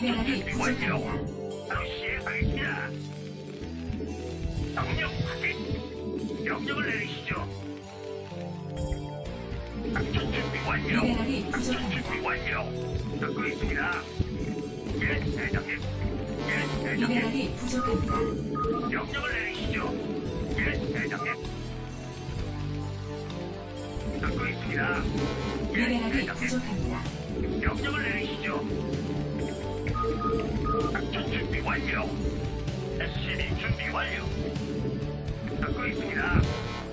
미네랄이. 부족합니다. 바로 시행하겠습니다. 명령 확인. 명령을 내리시죠. 작전 준비 완료. 미네랄이 작전 부족합니다. 준비 완료. 듣고 있습니다. 예, 대장님. 예, 대장님. 미네랄이 부족합니다. 명령을 내리시죠. 예, 대장님. 듣고 있습니다. 예, 미네랄이 대장님. 부족합니다. 명령을 내리시죠. 작전 준비 완료. SCB 준비 완료. 듣고 있습니다.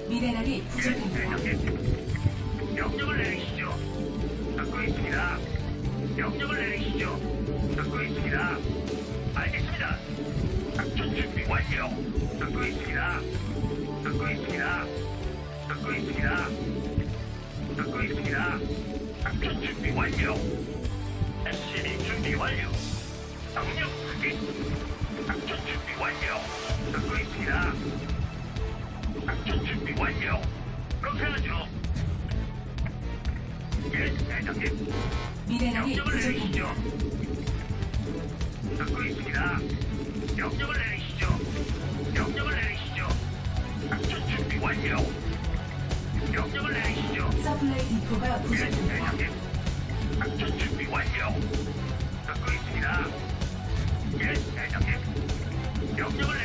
미네랄이 예, 부족합니다. 대장님. 명령을 내리시죠. 듣고 있습니다. 명령을 내리시죠. 듣고 있습니다. 알겠습니다. 작전 준비 완료. 듣고 있습니다. 듣고 있습니다. 듣고 있습니다. 듣고 있습니다. 작전 준비 완료. SCB 준비 완료. 명령 확인. 작전 준비 완료. 듣고 있습니다. 작전 준비 완료. 그렇게 하죠. 예, 대장님. 미네랄이 명령을 부족합니다. 내리시죠. 듣고 있습니다. 명령을 내리시죠. 명령을 내리시죠. 작전 준비 완료. 명령을 내리시죠. 서플라이 디포가 예, 부족합니다. 대장님. 작전 준비 완료. 듣고 있습니다. 예, 대장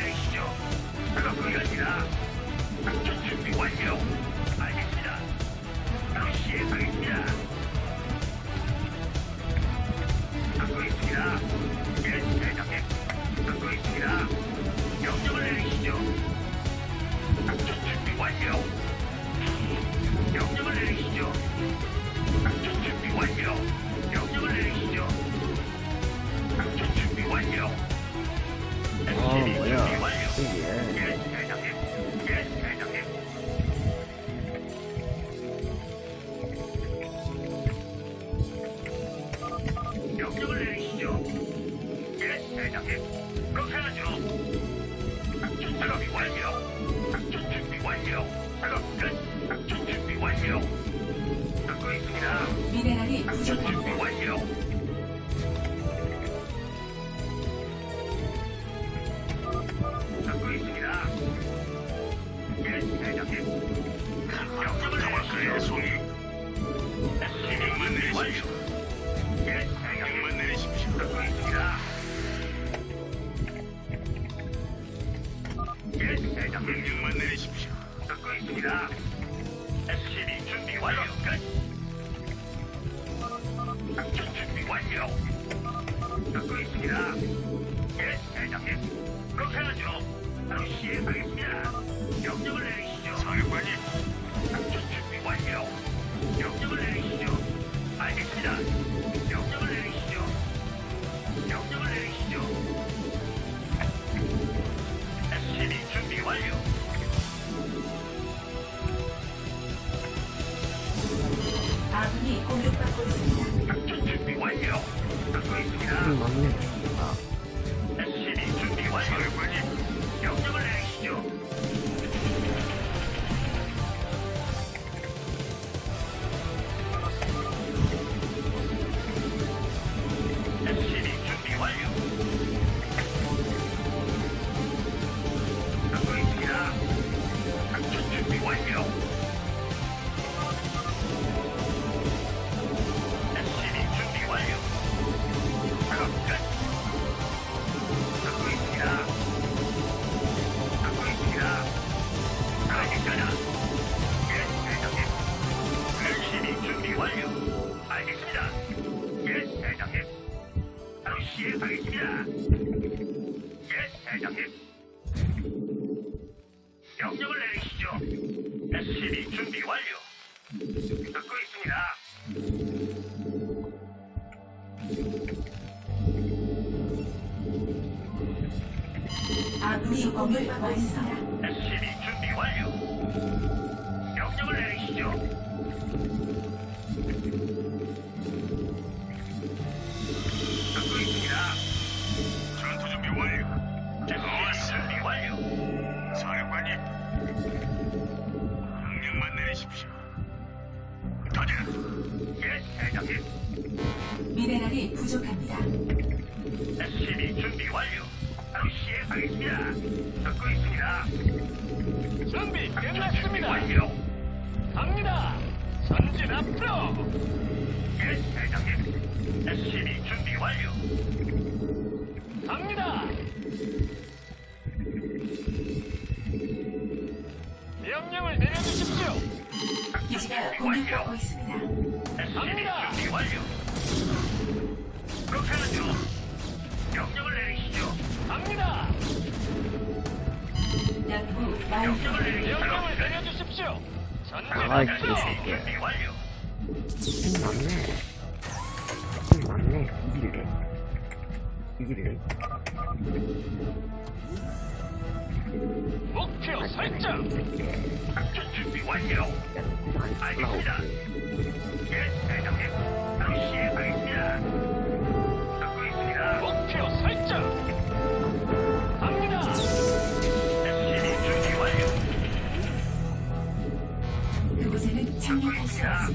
명령을 내리시죠. 예, 대장님. 그렇게 하죠. 작전 작업이 완료. 작전 준비 완료. 작업 끝. 작전 준비 완료. 듣고 있습니다. 미네랄이 부족합니다. 명령만 내리십시오. 듣고 있습니다. SCV 준비 완료. 끝. 작전 준비 완료. 듣고 있습니다. 예, 대장님. 그렇게 하죠. 바로 시행하겠습니다. 명령을 내리시죠. 사령관님. 작전 준비 완료. 아군이 공격받고 있습니다. 작전 준비 완료. 듣고 있습니다. 음, 맞네 아 공격받고 있습니다. SCB 준비 완료. 명령을 내리시죠. 듣고 있습니다. 전투 준비 완료. 준비 완료. 사령관님. 명령만 내리십시오. 가자. 예, 대장님. 미네랄이 부족합니다. SCB 준비 완료. 바로 시행하겠습니다. 준비 준비 끝났습니다. 갑니다. 전진 앞으로. 예, 대장님. SCB 준비 완료. 갑니다. 명령을 내려주십시오. 기지가 공격받고 있습니다. 갑니다. 준비 완료. 그렇게 하죠. 명령을 내리시죠. 갑니다. 연구 완료. 명령을 내려주십시오. 전진 아이, 앞으로. 개새끼야. 응, 맞네. 응, 맞네. 이길래. 이길래. 목표 설정. 작전 준비 완료. 야, 안 알겠습니다. 예, 대장님. 바로 시행하겠습니다. 없습니다.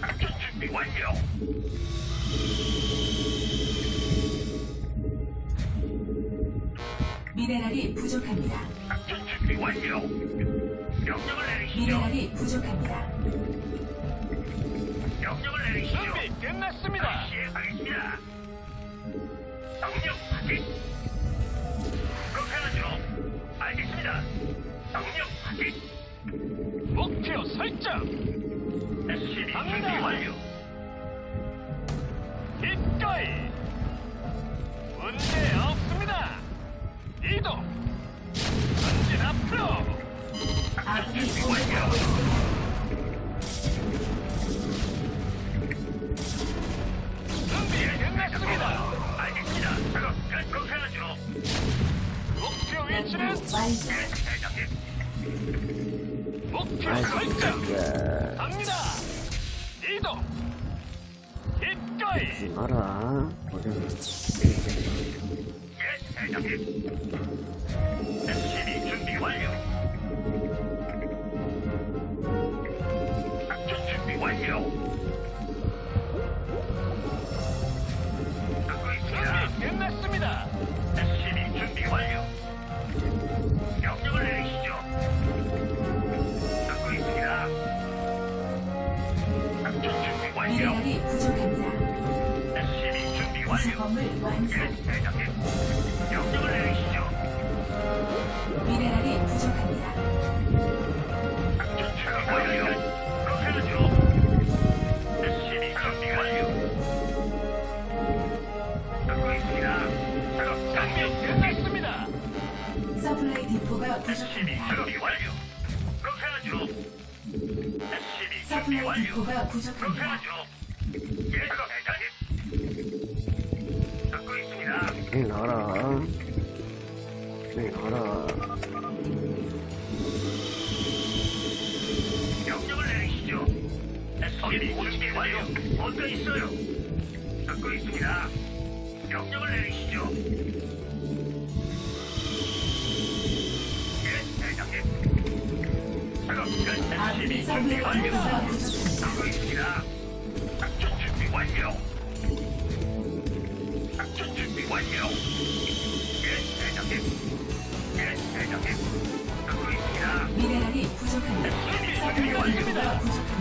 작전 준비 완료. 미네랄이 부족합니다. 작전 준비 완료. 명령을 내리시죠. 미네랄이 부족합니다. 명령을 내리시죠. 준비 끝났습니다. 시행하겠습니다. 명령 확인. 그렇게 하죠. 알겠습니다. 명령 확인. SCB 준비 갑니다. 완료. 기꺼이. 문제 없습니다. 이동. 전진 앞으로. 아군이 공 서플라이 디포가 부족합니다. 준비 완료. 그렇게 하죠. SCB 준비 서플라이 완료. 디포가 그렇게 부족합니다. 하죠. 예, 대장님. 듣고 있습니다. 응, 나가라. 응, 나가라. 명령을 내리시죠. SCB 준비 완료. 뭔가 있어요. 듣고 있습니다. 명령을 내리시죠. 아군이 있습니다. 작전 준비 완료. 작전 준비 완료. 예, 대장님. 예, 대장님. 듣고 있습니다. 미네랄이 부족합니다. 디포가 부족합니다.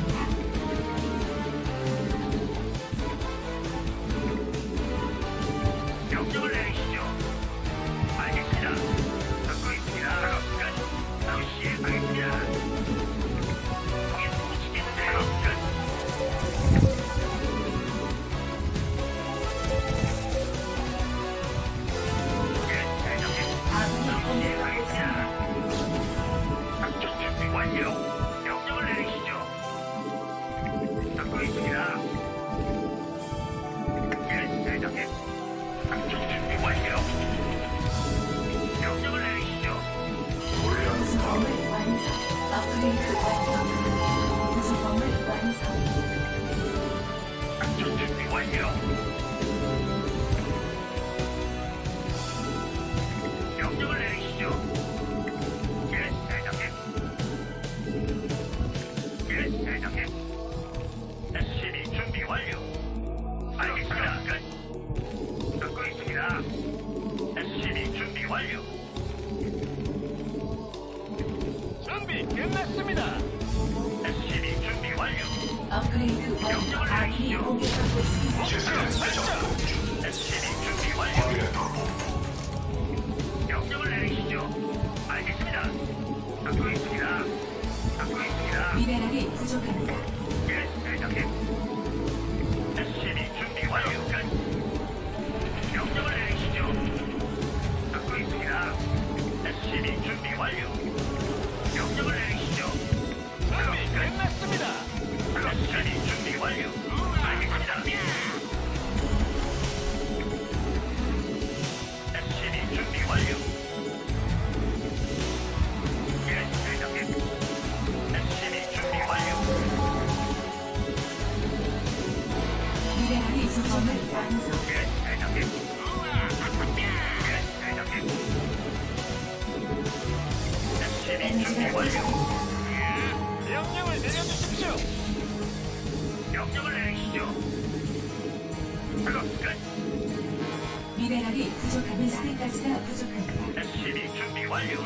가스가 부족합니다. SCB 준비 완료.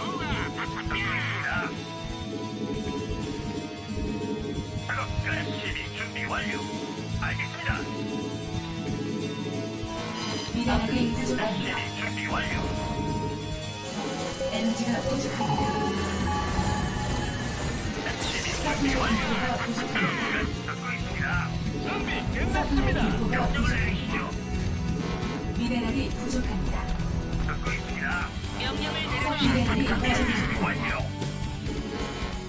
듣습니다. 작업 끝. SCB 준비 완료. 알겠습니다. 미네랄이 부족합니다. SCB 준비 완료. 에너지가 부족합니다. SCB 준비 서플라이 완료. 디포가 부족합니다. 끝. 듣고 있습니다. 준비 서플라이 끝났습니다. 디포가 명령을 부족합니다. 내리시죠. 미네랄이 부족합니다. 명령을 미네랄이 부족합니다. 준비 완료.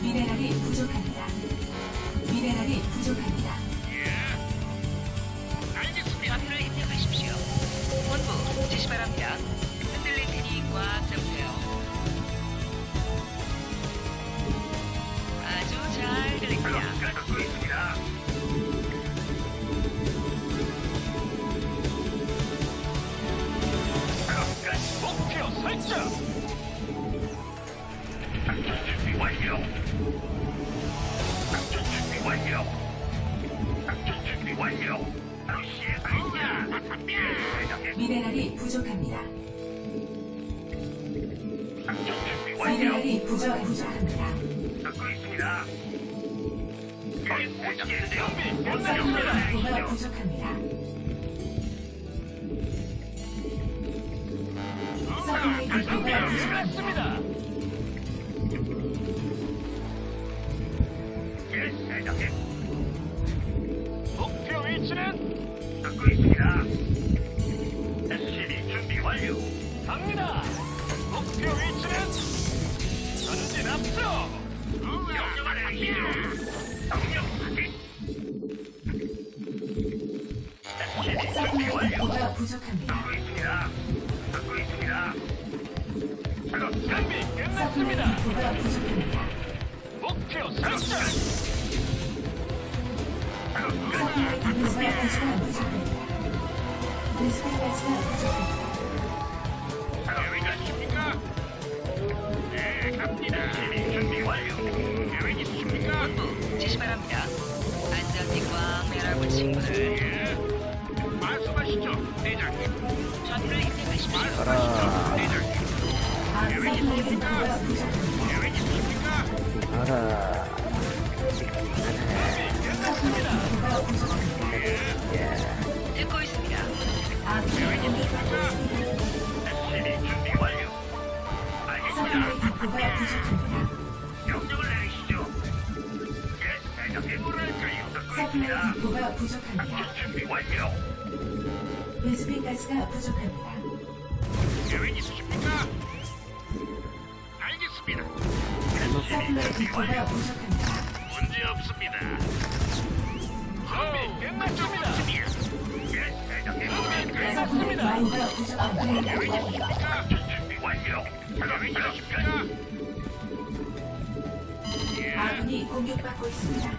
미네랄이 부족합니다. 미네랄이 부족합니다. 알겠습니다. 좌표를 입력하십시오. 본부 지시 바랍니다. 서 목표 설정. 작업 끝. 서플라이 디포가 부족합니다. 스피가스가 부족합니다. 계획 있으십니까? 네, 갑니다. SCB 준비 완료. 계획 있으십니까? 본부 지시 바랍니다. 안전띠 꽝 매라고 친구들. 예. 말씀하시죠, 대장님. 좌표를 입력하십시오. 가라. 대장님. 아, 부족합니다. 가라. 디포가 부족합니다. 명령을 내리시죠. 예, 부족합니다. 준비 완료. 베스핀가스가 부족합니다. 문제 없습니다. 준비 완료. 아군이 공격받고 있습니다.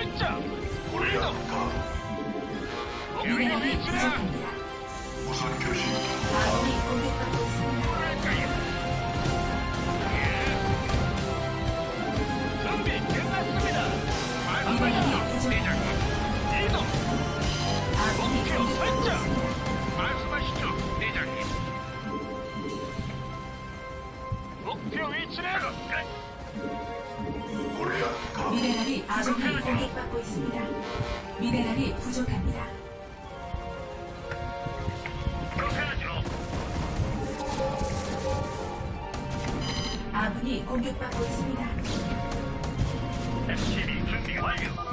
설정. 우리도 우리 미네랄이 위치다. 확실시 올해의 가격 예. 준비 끝났습니다. 미네랄이 시조 내장기 이동. 아군이 목표 공격받고 설정. 있습니다. 말씀하시죠, 대장님. 목표 위치는 끝. 아군이 공격받고 있습니다. 미네랄이 부족합니다. 아군이 공격받고 있습니다. SCB 준비 완료.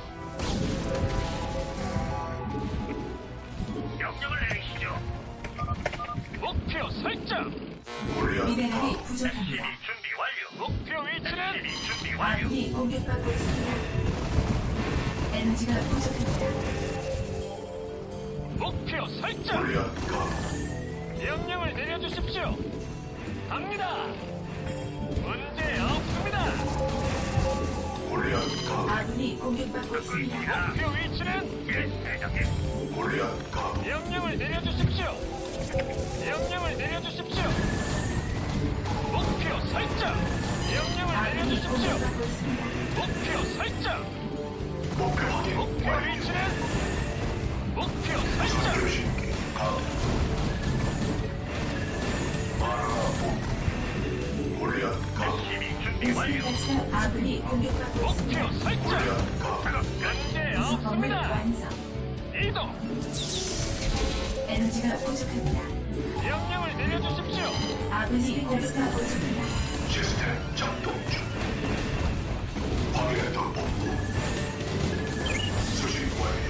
아군이 공격받고 있습니다. 목표 위치는 예, 대장님. 골리앗 가. 명령을 내려주십시오. 명령을 내려주십시오. 목표 설정. 명령을 아군이 내려주십시오. 공격받고 있습니다. 목표 설정. 목표 확인 목표 완료. 위치는 목표 설정. 가. 마 가스가 아군이 공격받고 있습니다. 목표 설정. 골리앗 가. 문제 구성 건물 없습니다. 완성. 이동. 에너지가 부족합니다. 명령을 내려주십시오. 아군이 공격받고 있습니다. 시스템 작동 중. 확인했던 본부. 수신 완료.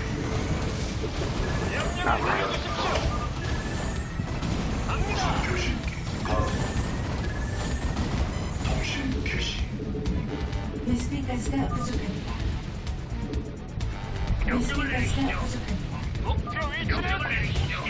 명령을 내려주십시오. 가스가 부족합니다. 베스핀 가스가 부족합니다. 목표 위치는 내리시죠.